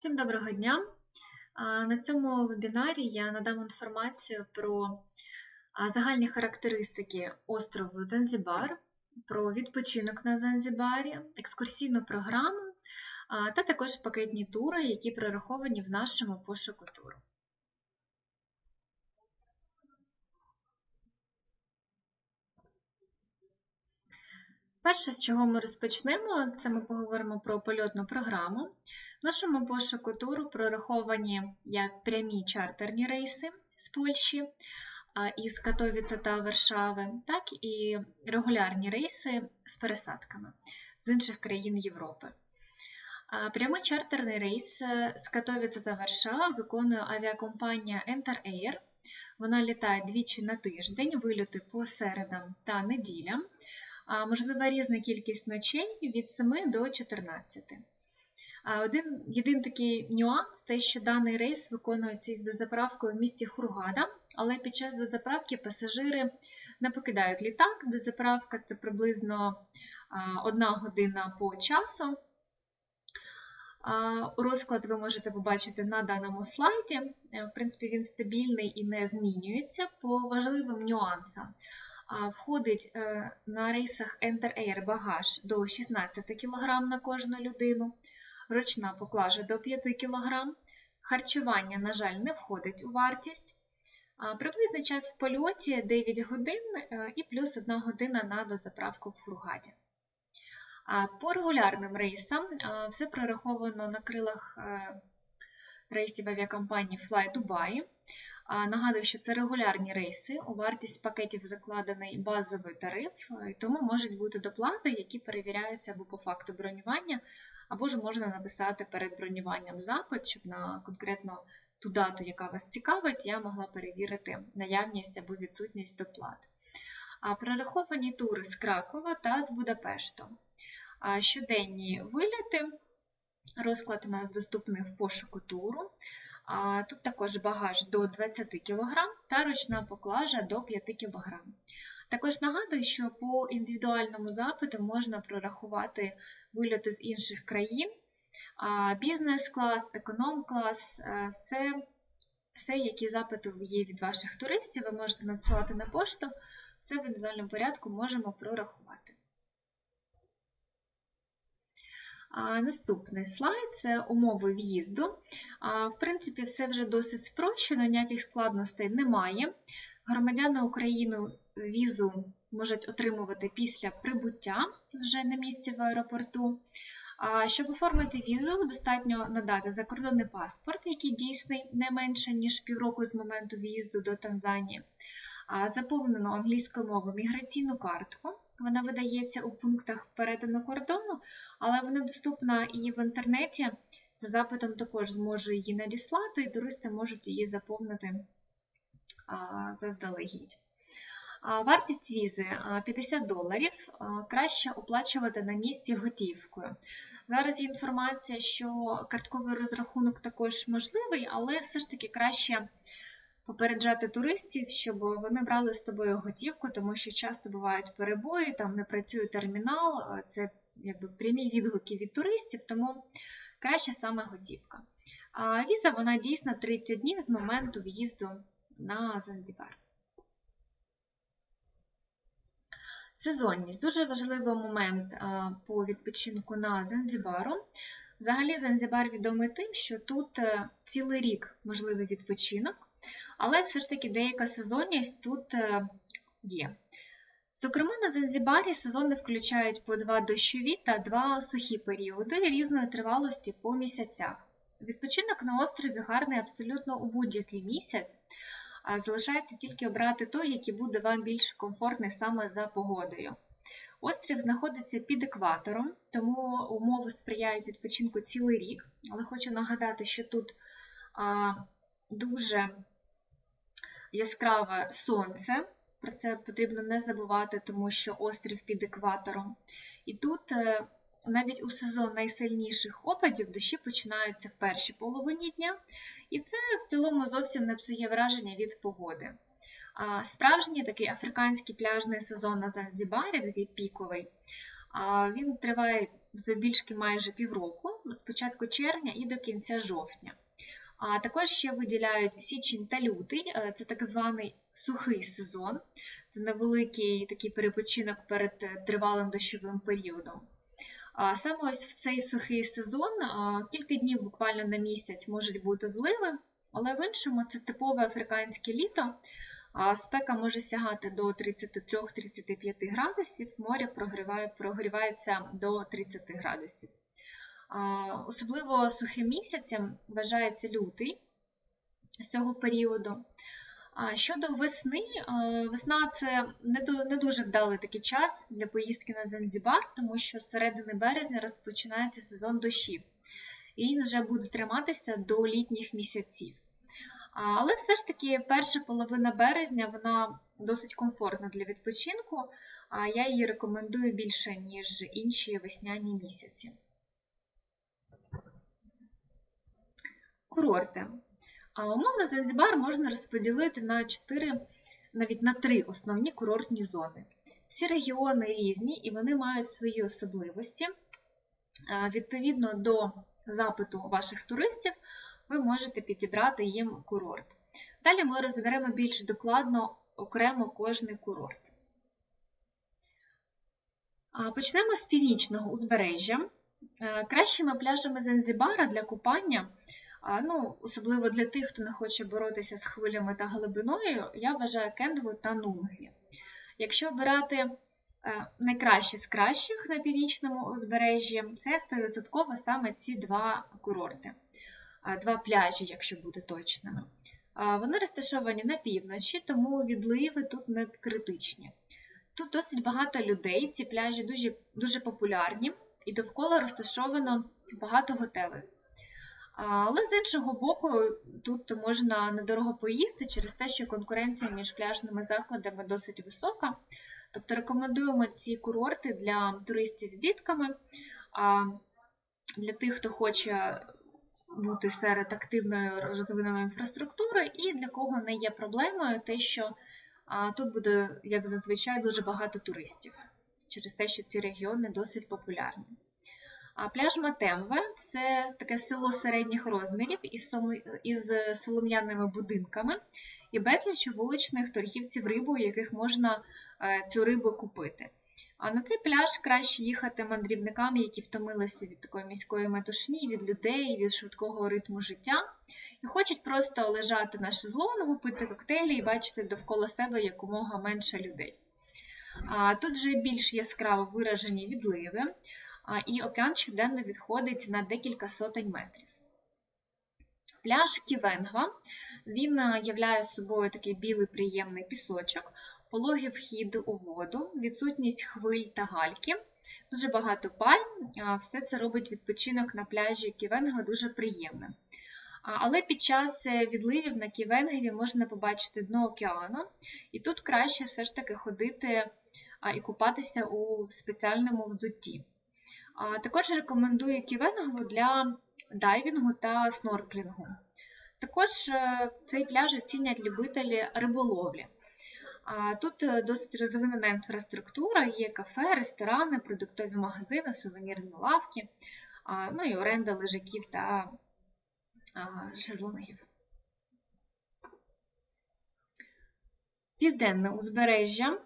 Всім доброго дня! На цьому вебінарі я надам інформацію про загальні характеристики острову Занзібар, про відпочинок на Занзібарі, екскурсійну програму та також пакетні тури, які прораховані в нашому пошуку туру. Перше, з чого ми розпочнемо, це ми поговоримо про польотну програму. В нашому пошуку туру прораховані як прямі чартерні рейси з Польщі, із Катовіца та Варшави, так і регулярні рейси з пересадками з інших країн Європи. Прямий чартерний рейс е, з Катовіца та Варшави виконує авіакомпанія Enter Air. Вона літає двічі на тиждень, вильоти по середам та неділям. Можлива різна кількість ночей від 7 до 14. Один єдиний такий нюанс те, що даний рейс виконується із дозаправкою в місті Хургада, але під час дозаправки пасажири не покидають літак. Дозаправка це приблизно одна година по часу. Розклад ви можете побачити на даному слайді. Е, в принципі, він стабільний і не змінюється по важливим нюансам. Входить е, на рейсах Enter Air багаж до 16 кг на кожну людину ручна поклажа до 5 кг. Харчування, на жаль, не входить у вартість. Приблизний час в польоті 9 годин е, і плюс 1 година на дозаправку в фургаді. По регулярним рейсам все прораховано на крилах е, рейсів авіакомпанії Fly Dubai. Нагадую, що це регулярні рейси, у вартість пакетів закладений базовий тариф, е, тому можуть бути доплати, які перевіряються або по факту бронювання, або ж можна написати перед бронюванням запит, щоб на конкретно ту дату, яка вас цікавить, я могла перевірити наявність або відсутність доплат. А прораховані тури з Кракова та з Будапешту. Щоденні виліти. Розклад у нас доступний в пошуку туру. Тут також багаж до 20 кг та ручна поклажа до 5 кг. Також нагадую, що по індивідуальному запиту можна прорахувати вильоти з інших країн, бізнес-клас, економ-клас, е, все, все, які запити є від ваших туристів, ви можете надсилати на пошту, все в індивідуальному порядку можемо прорахувати. Наступний слайд це умови в'їзду. В принципі, все вже досить спрощено, ніяких складностей немає. Громадяни України візу можуть отримувати після прибуття вже на місці в аеропорту. Щоб оформити візу, достатньо надати закордонний паспорт, який дійсний не менше, ніж півроку з моменту в'їзду до Танзанії, заповнену англійською мовою міграційну картку. Вона видається у пунктах перетину кордону, але вона доступна і в інтернеті. За запитом також зможу її надіслати, і туристи можуть її заповнити заздалегідь. Вартість візи 50 доларів, краще оплачувати на місці готівкою. Зараз є інформація, що картковий розрахунок також можливий, але все ж таки краще попереджати туристів, щоб вони брали з тобою готівку, тому що часто бувають перебої, там не працює термінал, це якби прямі відгуки від туристів, тому краще саме готівка. А віза вона дійсно 30 днів з моменту в'їзду на Занзібар. Сезонність дуже важливий момент по відпочинку на Занзібару. Взагалі, Занзібар відомий тим, що тут е, цілий рік можливий відпочинок, але все ж таки деяка сезонність тут е, є. Зокрема, на Занзібарі сезони включають по два дощові та два сухі періоди різної тривалості по місяцях. Відпочинок на острові гарний абсолютно у будь-який місяць. Залишається тільки обрати той, який буде вам більш комфортний саме за погодою. Острів знаходиться під екватором, тому умови сприяють відпочинку цілий рік. Але хочу нагадати, що тут а, дуже яскраве сонце. Про це потрібно не забувати, тому що острів під екватором. І тут е, навіть у сезон найсильніших опадів дощі починаються в першій половині дня, і це в цілому зовсім не псує враження від погоди. Справжній такий африканський пляжний сезон на Занзібарі, такий піковий, він триває завбільшки майже півроку, з початку червня і до кінця жовтня. А також ще виділяють січень та лютий, е, це так званий сухий сезон, це невеликий такий перепочинок перед е, тривалим дощовим періодом. Саме ось в цей сухий сезон кілька днів буквально на місяць можуть бути зливи, але в іншому це типове африканське літо. Спека може сягати до 33-35 градусів, море прогрівається до 30 градусів. Особливо сухим місяцем вважається лютий з цього періоду. Щодо весни, весна це не дуже вдалий такий час для поїздки на Занзібар, тому що з середини березня розпочинається сезон дощів, і він вже буде триматися до літніх місяців. Але все ж таки перша половина березня вона досить комфортна для відпочинку, а я її рекомендую більше, ніж інші весняні місяці. Курорти. Умовно, Занзібар можна розподілити на 4, навіть на 3 основні курортні зони. Всі регіони різні і вони мають свої особливості. Відповідно до запиту ваших туристів, ви можете підібрати їм курорт. Далі ми розберемо більш докладно окремо кожний курорт. Почнемо з північного узбережжя. Кращими пляжами Занзібара для купання ну, особливо для тих, хто не хоче боротися з хвилями та глибиною, я вважаю Кендву та Нунглі. Якщо обирати е, найкраще з кращих на північному узбережжі, це 100% саме ці два курорти, два пляжі, якщо бути точними. Вони розташовані на півночі, тому відливи тут не критичні. Тут досить багато людей, ці пляжі дуже, дуже популярні, і довкола розташовано багато готелей. Але з іншого боку, тут можна недорого поїсти через те, що конкуренція між пляжними закладами досить висока. Тобто рекомендуємо ці курорти для туристів з дітками, для тих, хто хоче бути серед активної розвиненої інфраструктури, і для кого не є проблемою те, що тут буде, як зазвичай, дуже багато туристів через те, що ці регіони досить популярні. А пляж Матемве це таке село середніх розмірів із солом'яними будинками і безліч вуличних торгівців рибу, яких можна е, цю рибу купити. А на цей пляж краще їхати мандрівникам, які втомилися від такої міської метушні, від людей, від швидкого ритму життя, і хочуть просто лежати на шезлонгу, пити коктейлі і бачити довкола себе якомога менше людей. А Тут вже більш яскраво виражені відливи і океан щоденно відходить на декілька сотень метрів. Пляж Ківенгва він являє собою такий білий приємний пісочок, пологий вхід у воду, відсутність хвиль та гальки, дуже багато пальм, все це робить відпочинок на пляжі Ківенгва дуже приємним. Але під час е, відливів на Ківенгеві можна побачити дно океану, і тут краще все ж таки ходити і купатися у спеціальному взутті. Також рекомендую ківенгу для дайвінгу та снорклінгу. Також е, цей пляж оцінять любителі риболовлі. Тут е, досить розвинена інфраструктура, є кафе, ресторани, продуктові магазини, сувенірні лавки, ну і оренда лежаків та шезлонгів. Південне узбережжя.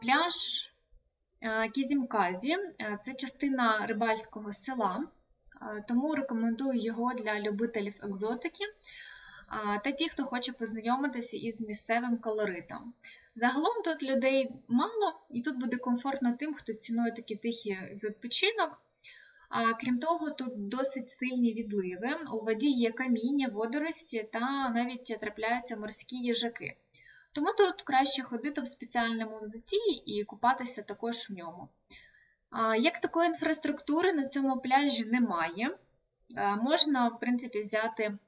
Пляж Кізімказі е, це частина рибальського села, е, тому рекомендую його для любителів екзотики та ті, хто хоче познайомитися із місцевим колоритом. Загалом тут людей мало, і тут буде комфортно тим, хто цінує такий тихий відпочинок. А крім того, тут досить сильні відливи. У воді є каміння, водорості та навіть трапляються морські їжаки. Тому тут краще ходити в спеціальному взутті і купатися також в ньому. Як такої інфраструктури на цьому пляжі немає, можна, в принципі, взяти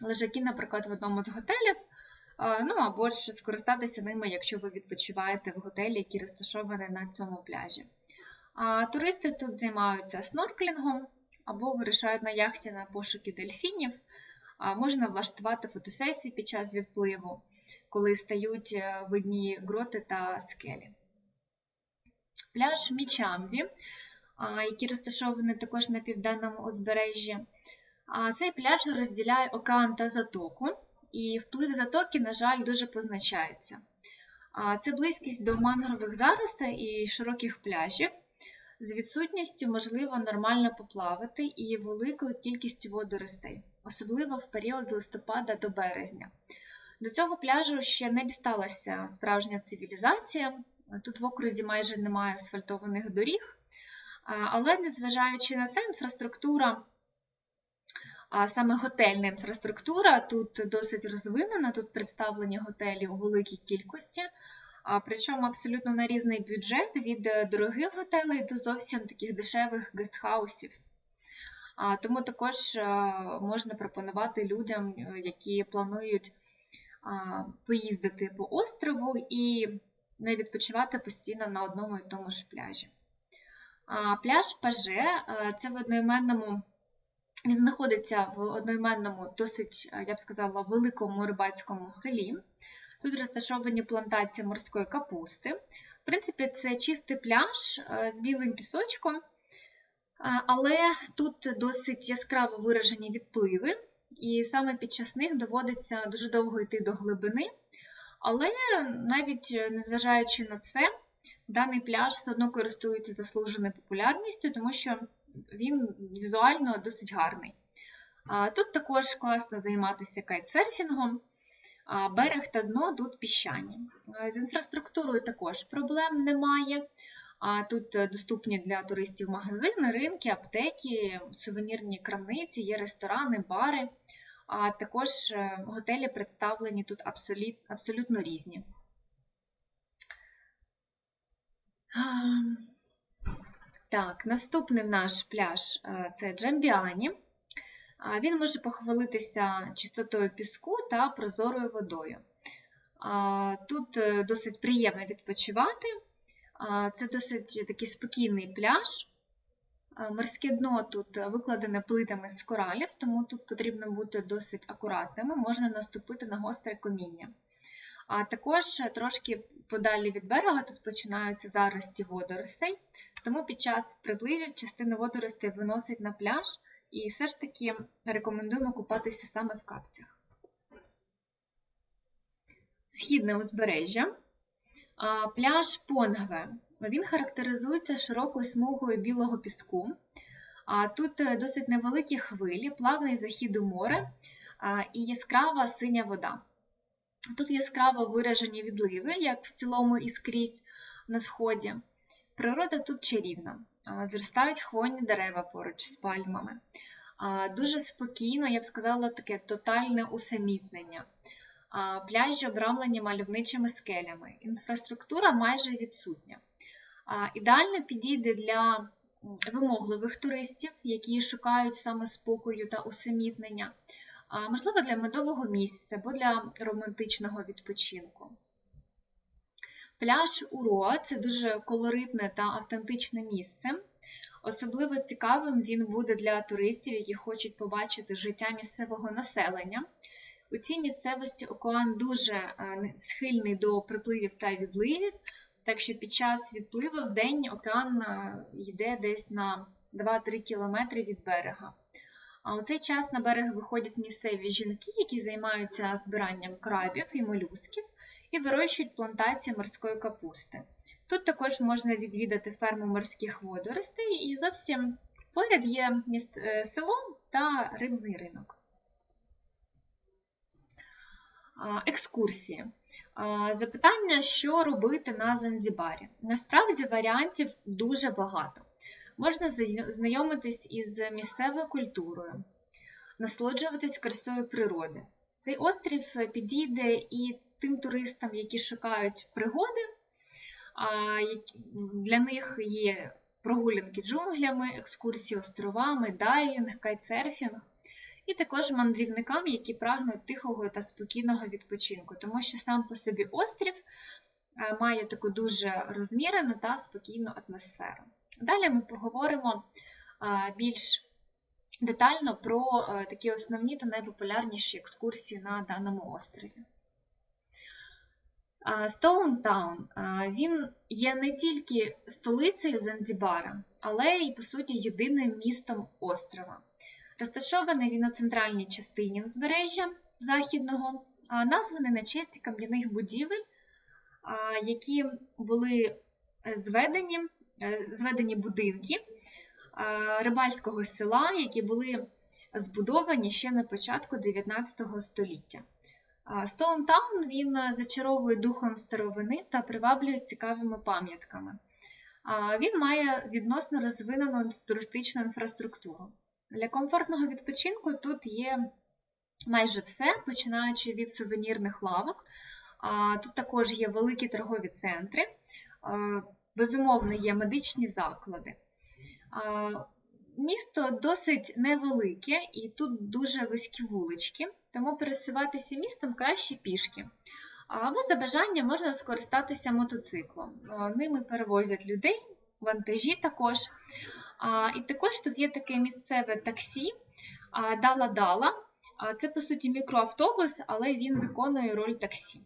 лежаки, наприклад, в одному з готелів, ну або ж скористатися ними, якщо ви відпочиваєте в готелі, які розташовані на цьому пляжі. Туристи тут займаються снорклінгом або вирішають на яхті на пошуки дельфінів, можна влаштувати фотосесії під час відпливу коли стають е, видні гроти та скелі. Пляж Мічамві який розташований також на південному узбережжі. Цей пляж розділяє океан та затоку, і вплив затоки, на жаль, дуже позначається. Це близькість до мангрових заростей і широких пляжів. З відсутністю можливо нормально поплавати і великою кількістю водоростей, особливо в період з листопада до березня. До цього пляжу ще не дісталася справжня цивілізація. Тут в окрузі майже немає асфальтованих доріг, але незважаючи на це, інфраструктура, а саме готельна інфраструктура, тут досить розвинена, тут представлені готелі у великій кількості. Причому абсолютно на різний бюджет від дорогих готелей до зовсім таких дешевих гестхаусів. Тому також можна пропонувати людям, які планують поїздити по острову і не відпочивати постійно на одному і тому ж пляжі. Пляж Паже це в одноіменному, він знаходиться в одноіменному, досить, я б сказала, великому рибацькому селі. Тут розташовані плантації морської капусти. В принципі, це чистий пляж з білим пісочком, але тут досить яскраво виражені відпливи і саме під час них доводиться дуже довго йти до глибини. Але навіть е, незважаючи на це, даний пляж все одно користується заслуженою популярністю, тому що він візуально досить гарний. Тут також класно займатися кайтсерфінгом, берег та дно тут піщані. З інфраструктурою також проблем немає. Тут доступні для туристів магазини, ринки, аптеки, сувенірні крамниці, є ресторани, бари а також е, готелі представлені тут абсолютно різні. Так, наступний наш пляж е, це Джамбіані. Він може похвалитися чистотою піску та прозорою водою. Тут е, досить приємно відпочивати. Це досить такий спокійний пляж. Морське дно тут викладене плитами з коралів, тому тут потрібно бути досить акуратними, можна наступити на гостре коміння. А також трошки подалі від берега тут починаються зарості водоростей, тому під час припливів частину водоростей виносить на пляж і все ж таки рекомендуємо купатися саме в капцях. Східне узбережжя. Пляж Понгве він характеризується широкою смугою білого піску. Тут е, досить невеликі хвилі, плавний захід у море і яскрава синя вода. Тут яскраво виражені відливи, як в цілому і скрізь на сході. Природа тут чарівна, зростають хвойні дерева поруч з пальмами. Дуже спокійно, я б сказала, таке тотальне усамітнення. Пляжі обрамлені мальовничими скелями. Інфраструктура майже відсутня. Ідеально підійде для вимогливих туристів, які шукають саме спокою та усамітнення, можливо, для медового місяця або для романтичного відпочинку. Пляж Уроа це дуже колоритне та автентичне місце. Особливо цікавим він буде для туристів, які хочуть побачити життя місцевого населення. У цій місцевості океан дуже е, схильний до припливів та відливів, так що під час відпливу в день океан е, йде десь на 2-3 кілометри від берега. А у цей час на берег виходять місцеві жінки, які займаються збиранням крабів і молюсків, і вирощують плантації морської капусти. Тут також можна відвідати ферму морських водоростей, і зовсім поряд є е, село та рибний ринок. Екскурсії. Запитання, що робити на Занзібарі. Насправді варіантів дуже багато. Можна знайомитись із місцевою культурою, насолоджуватись красою природи. Цей острів підійде і тим туристам, які шукають пригоди. Для них є прогулянки джунглями, екскурсії островами, дайвінг, кайтсерфінг і також мандрівникам, які прагнуть тихого та спокійного відпочинку, тому що сам по собі острів е, має таку дуже розмірену та спокійну атмосферу. Далі ми поговоримо е, більш детально про е, такі основні та найпопулярніші екскурсії на даному острові. Стоунтаун він є не тільки столицею Занзібара, але й, по суті, єдиним містом острова. Розташований він у центральній частині узбережжя Західного, названий на честь кам'яних будівель, які були е, зведені, е, зведені будинки рибальського села, які були збудовані ще на початку 19 століття. Стоунтаун він зачаровує духом старовини та приваблює цікавими пам'ятками. Він має відносно розвинену туристичну інфраструктуру. Для комфортного відпочинку тут є майже все, починаючи від сувенірних лавок. Тут також є великі торгові центри, безумовно, є медичні заклади. Місто досить невелике і тут дуже вузькі вулички, тому пересуватися містом краще пішки. Або за бажанням можна скористатися мотоциклом. Ними перевозять людей, вантажі також. І також тут є таке місцеве таксі Дала-Дала. Це, по суті, мікроавтобус, але він виконує роль таксі.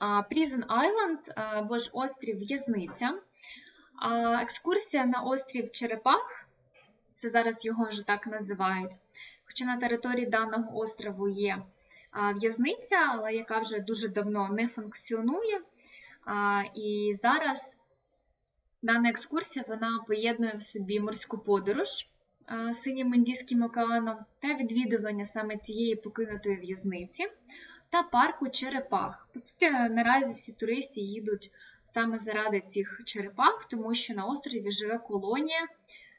Prison Island або ж острів В'язниця. Екскурсія на острів Черепах, це зараз його вже так називають. Хоча на території даного острову є в'язниця, але яка вже дуже давно не функціонує. І зараз дана екскурсія вона поєднує в собі морську подорож синім Індійським океаном та відвідування саме цієї покинутої в'язниці та парку Черепах. По суті, наразі всі туристи їдуть саме заради цих черепах, тому що на острові живе колонія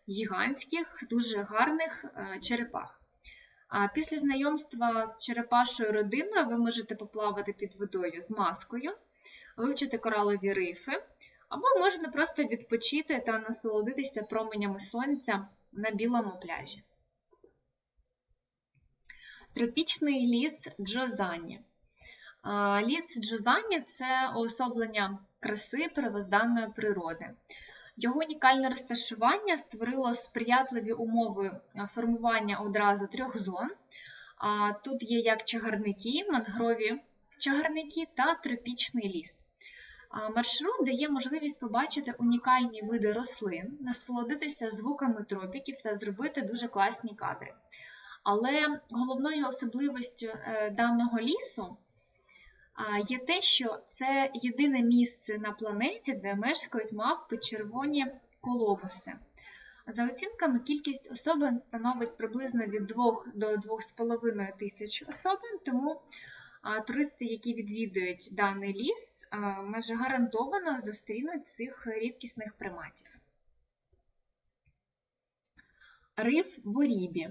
гігантських, дуже гарних е, черепах. А після знайомства з черепашою родиною ви можете поплавати під водою з маскою, вивчити коралові рифи, або можна просто відпочити та насолодитися променями сонця на білому пляжі. Тропічний ліс Джозані. Ліс Джозані це уособлення краси первозданної природи. Його унікальне розташування створило сприятливі умови формування одразу трьох зон. Тут є як чагарники, мангрові чагарники та тропічний ліс. Маршрут дає можливість побачити унікальні види рослин, насолодитися звуками тропіків та зробити дуже класні кадри. Але головною особливостю е, даного лісу є те, що це єдине місце на планеті, де мешкають мавпи червоні колобуси. За оцінками, кількість особин становить приблизно від 2 до 2,5 тисяч особин, тому туристи, які відвідують даний ліс, майже гарантовано зустрінуть цих рідкісних приматів. Риф Борібі.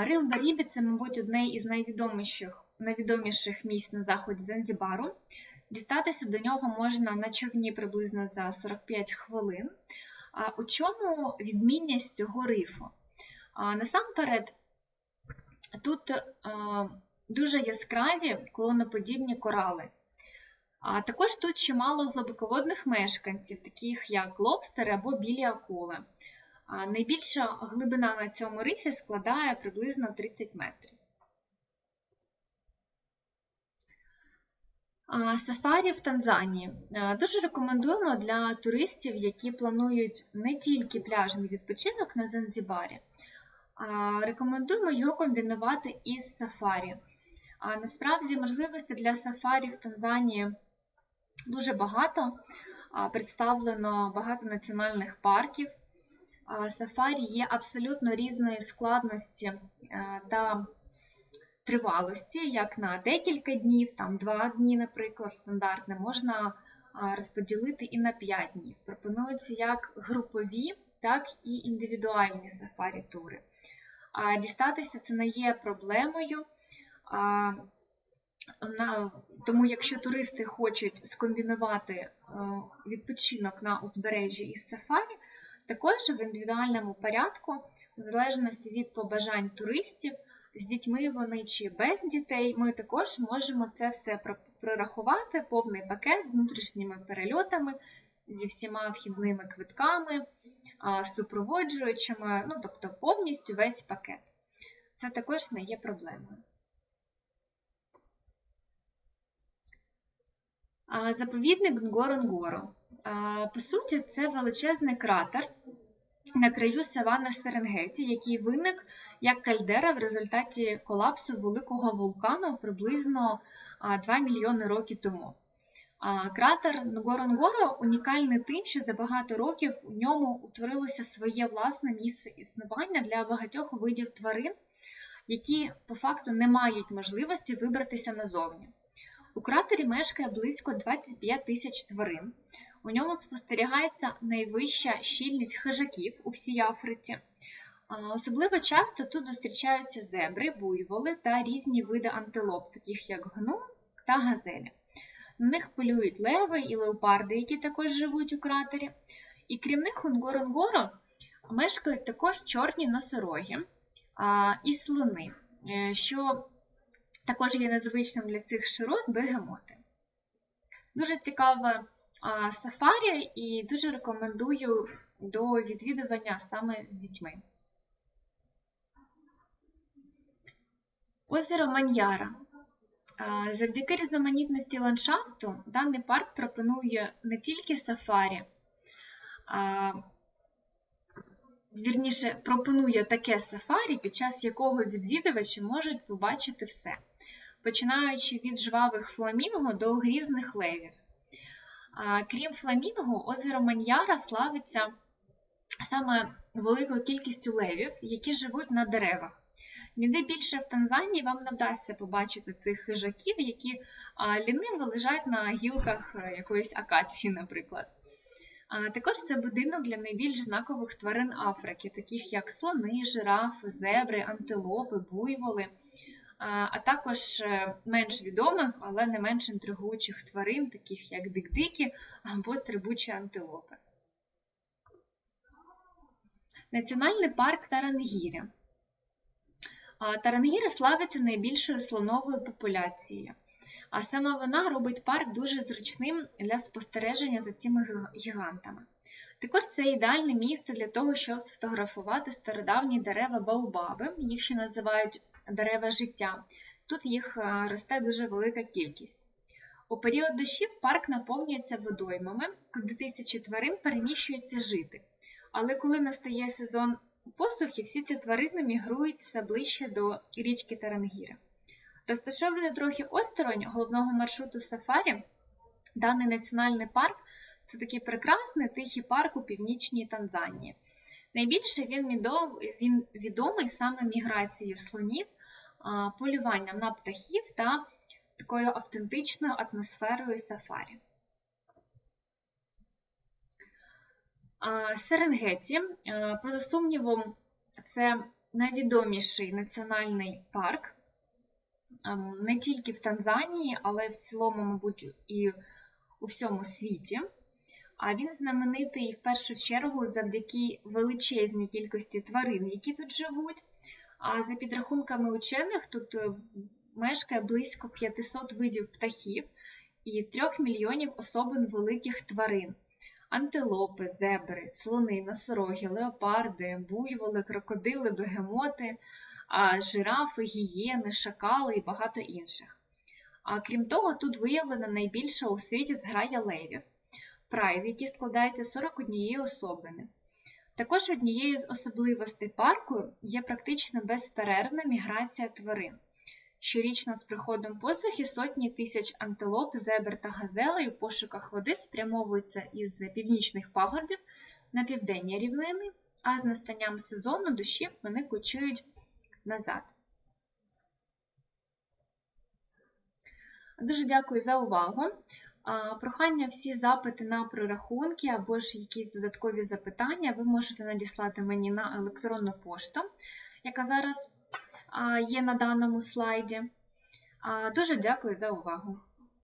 Риф Борібі це, мабуть, одне із найвідоміших найвідоміших місць на заході Занзібару. Дістатися до нього можна на човні приблизно за 45 хвилин. У чому відмінність цього рифу? Насамперед, тут дуже яскраві колоноподібні корали. А також тут чимало глибоководних мешканців, таких як лобстери або білі акули. Найбільша глибина на цьому рифі складає приблизно 30 метрів. Сафарі в Танзанії дуже рекомендуємо для туристів, які планують не тільки пляжний відпочинок на Занзібарі, рекомендуємо його комбінувати із сафарі. Насправді, можливостей для сафарі в Танзанії дуже багато. Представлено багато національних парків. Сафарі є абсолютно різної складності та тривалості, як на декілька днів, там два дні, наприклад, стандартне, можна розподілити і на 5 днів. Пропонуються як групові, так і індивідуальні сафарі-тури. Дістатися це не є проблемою. Тому, якщо туристи хочуть скомбінувати е, відпочинок на узбережжі із сафарі, також в індивідуальному порядку, в залежності від побажань туристів, з дітьми вони чи без дітей, ми також можемо це все прорахувати, повний пакет з внутрішніми перельотами, зі всіма вхідними квитками, супроводжуючими, ну, тобто повністю весь пакет. Це також не є проблемою. Заповідник Нгоронгоро. По суті, це величезний кратер на краю саванни Серенгеті, який виник як кальдера в результаті колапсу великого вулкану приблизно 2 мільйони років тому. Кратер Нгоронгоро унікальний тим, що за багато років у ньому утворилося своє власне місце існування для багатьох видів тварин, які по факту не мають можливості вибратися назовні. У кратері мешкає близько 25 тисяч тварин. У ньому спостерігається найвища щільність хижаків у всій Африці. Особливо часто тут зустрічаються зебри, буйволи та різні види антилоп, таких як гну та газелі. На них полюють леви і леопарди, які також живуть у кратері. І крім них у Нгоронгоро мешкають також чорні носороги і слони, е, що також є незвичним для цих широт бегемоти. Дуже цікаве сафарі і дуже рекомендую до відвідування саме з дітьми. Озеро Маньяра. Завдяки різноманітності ландшафту даний парк пропонує не тільки сафарі, вірніше пропонує таке сафарі, під час якого відвідувачі можуть побачити все, починаючи від жвавих фламінго до грізних левів. Крім фламінго, озеро Маньяра славиться саме великою кількістю левів, які живуть на деревах. Ніде більше в Танзанії вам не вдасться побачити цих хижаків, які ліниво лежать на гілках е, якоїсь акації, наприклад. Також це будинок для найбільш знакових тварин Африки, таких як слони, жирафи, зебри, антилопи, буйволи, а також е, менш відомих, але не менш інтригуючих тварин, таких як дикдики або стрибучі антилопи. Національний парк Тарангіря. Тарангіри славиться найбільшою слоновою популяцією, а саме вона робить парк дуже зручним для спостереження за цими гігантами. Також це ідеальне місце для того, щоб сфотографувати стародавні дерева Баобаби, їх ще називають дерева життя. Тут їх е, росте дуже велика кількість. У період дощів парк наповнюється водоймами, куди тисячі тварин переміщуються жити. Але коли настає сезон посухи, всі ці тварини мігрують все ближче до річки Тарангіра. Розташований трохи осторонь головного маршруту Сафарі, даний національний парк це такий прекрасний тихий парк у північній Танзанії. Найбільше він відомий саме міграцією слонів, полюванням на птахів та такою автентичною атмосферою сафарі. Серенгеті, поза сумнівом, це найвідоміший національний парк не тільки в Танзанії, але в цілому, мабуть, і у всьому світі. А він знаменитий в першу чергу завдяки величезній кількості тварин, які тут живуть. А за підрахунками учених, тут е, мешкає близько 500 видів птахів і 3 мільйонів особин великих тварин антилопи, зебри, слони, носороги, леопарди, буйволи, крокодили, бегемоти, жирафи, гієни, шакали і багато інших. А крім того, тут виявлена найбільша у світі зграя левів, прайд, який складається 41 особини. Також однією з особливостей парку є практично безперервна міграція тварин. Щорічно з приходом посухи сотні тисяч антилоп, зебр та газелей у пошуках води спрямовуються із північних пагорбів на південні рівнини, а з настанням сезону дощів вони кочують назад. Дуже дякую за увагу. Прохання всі запити на прорахунки або ж якісь додаткові запитання ви можете надіслати мені на електронну пошту, яка зараз є на даному слайді. Дуже дякую за увагу.